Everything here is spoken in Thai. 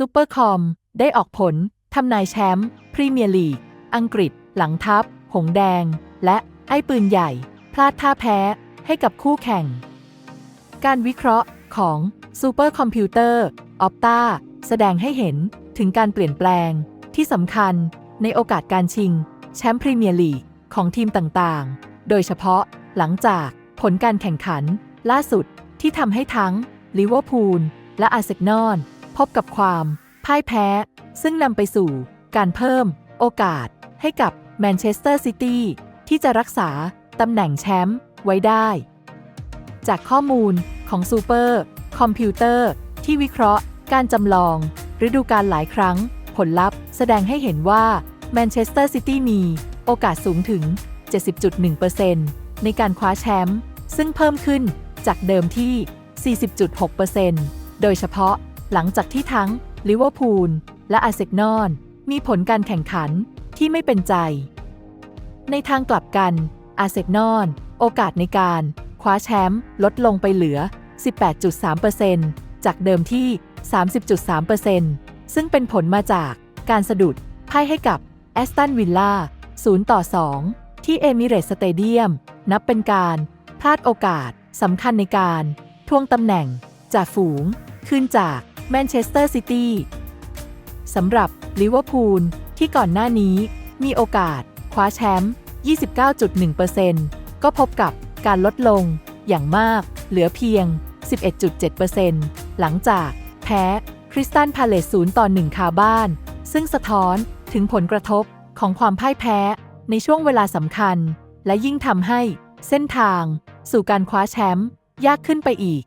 ซูเปอร์คอมได้ออกผลทำนายแชมป์พรีเมียร์ลีก อังกฤษ หลังทัพ หงแดง และไอ้ปืนใหญ่ พลาดท่าแพ้ให้กับคู่แข่ง การวิเคราะห์ของซูเปอร์คอมพิวเตอร์ออปตาแสดงให้เห็นถึงการเปลี่ยนแปลงที่สำคัญในโอกาสการชิง แชมป์พรีเมียร์ลีก ของทีมต่างๆ โดยเฉพาะหลังจากผลการแข่งขัน ล่าสุดที่ทำให้ทั้งลิเวอร์พูลและอาร์เซนอล พบกับความพ่ายแพ้ ซึ่งนำไปสู่การเพิ่มโอกาสให้กับแมนเชสเตอร์ซิตี้ที่จะรักษาตำแหน่งแชมป์ไว้ได้ จากข้อมูลของซูเปอร์คอมพิวเตอร์ที่วิเคราะห์ การจำลอง ฤดูกาลหลายครั้ง ผลลัพธ์แสดงให้เห็นว่าแมนเชสเตอร์ซิตี้มีโอกาสสูงถึง 70.1%ในการคว้าแชมป์ซึ่งเพิ่มขึ้นจากเดิมที่ 40.6%โดยเฉพาะ หลังจากที่ทั้งลิเวอร์พูลและอาร์เซนอลมีผลการแข่งขันที่ไม่เป็นใจ ในทางกลับกัน อาร์เซนอลโอกาสในการคว้าแชมป์ลดลงไปเหลือ 18.3%จากเดิมที่ 30.3%ซึ่งเป็นผลมาจากการสะดุดพ่ายให้กับแอสตันวิลล่า 0 ต่อ 2 ที่เอมิเรตสเตเดียม นับเป็นการพลาดโอกาสสำคัญในการ ทวงตำแหน่งจากฝูง ขึ้นจากแมนเชสเตอร์ซิตี้สำหรับลิเวอร์พูลที่ก่อนหน้านี้มีโอกาสคว้าแชมป์ 29.1%ก็พบกับการลดลงอย่างมากเหลือเพียง 11.7%หลังจากแพ้คริสตันพาเลส0ต่อ1คาบ้าน ซึ่งสะท้อนถึงผลกระทบของความพ่ายแพ้ในช่วงเวลาสำคัญ และยิ่งทำให้เส้นทางสู่การคว้าแชมป์ยากขึ้นไปอีก